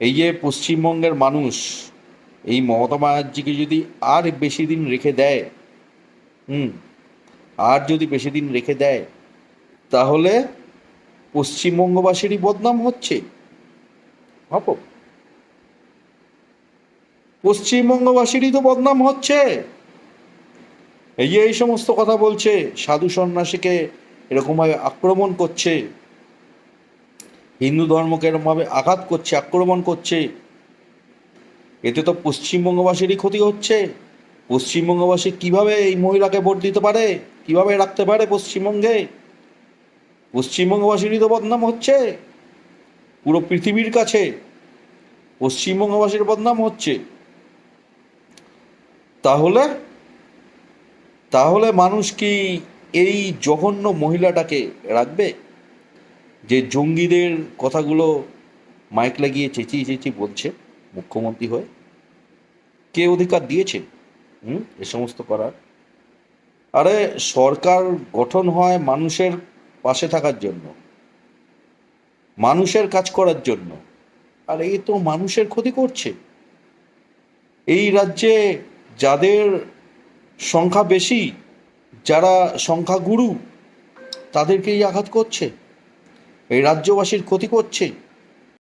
এই যে পশ্চিমবঙ্গের মানুষ, এই মমতা ব্যানার্জিকে যদি আর বেশি দিন রেখে দেয়, হুম, আর যদি বেশি দিন রেখে দেয়, তাহলে পশ্চিমবঙ্গবাসীরই বদনাম হচ্ছে। ভাবো। পশ্চিমবঙ্গবাসীরই তো বদনাম হচ্ছে। এই যে এই সমস্ত কথা বলছে, সাধু সন্ন্যাসীকে এরকমভাবে আক্রমণ করছে হিন্দু ধর্মকে এরকমভাবে আঘাত করছে, আক্রমণ করছে, এতে তো পশ্চিমবঙ্গবাসীরই ক্ষতি হচ্ছে। পশ্চিমবঙ্গবাসী কীভাবে এই মহিলাকে ভোট দিতে পারে? কীভাবে রাখতে পারে পশ্চিমবঙ্গে? পশ্চিমবঙ্গবাসীরই তো বদনাম হচ্ছে, পুরো পৃথিবীর কাছে পশ্চিমবঙ্গবাসীর বদনাম হচ্ছে। তাহলে তাহলে মানুষ কি এই জঘন্য মহিলাটাকে রাখবে? যে জঙ্গিদের কথাগুলো মাইক লাগিয়ে চেঁচিয়ে চেঁচিয়ে বলছে মুখ্যমন্ত্রী হয়ে, কে অধিকার দিয়েছে? হুম, এ সমস্ত করার। আরে সরকার গঠন হয় মানুষের পাশে থাকার জন্য, মানুষের কাজ করার জন্য। আর এই তো মানুষের ক্ষতি করছে। এই রাজ্যে যাদের সংখ্যা বেশি, যারা সংখ্যাগুরু, তাদেরকেই আঘাত করছে। এই রাজ্যবাসীর ক্ষতি করছে।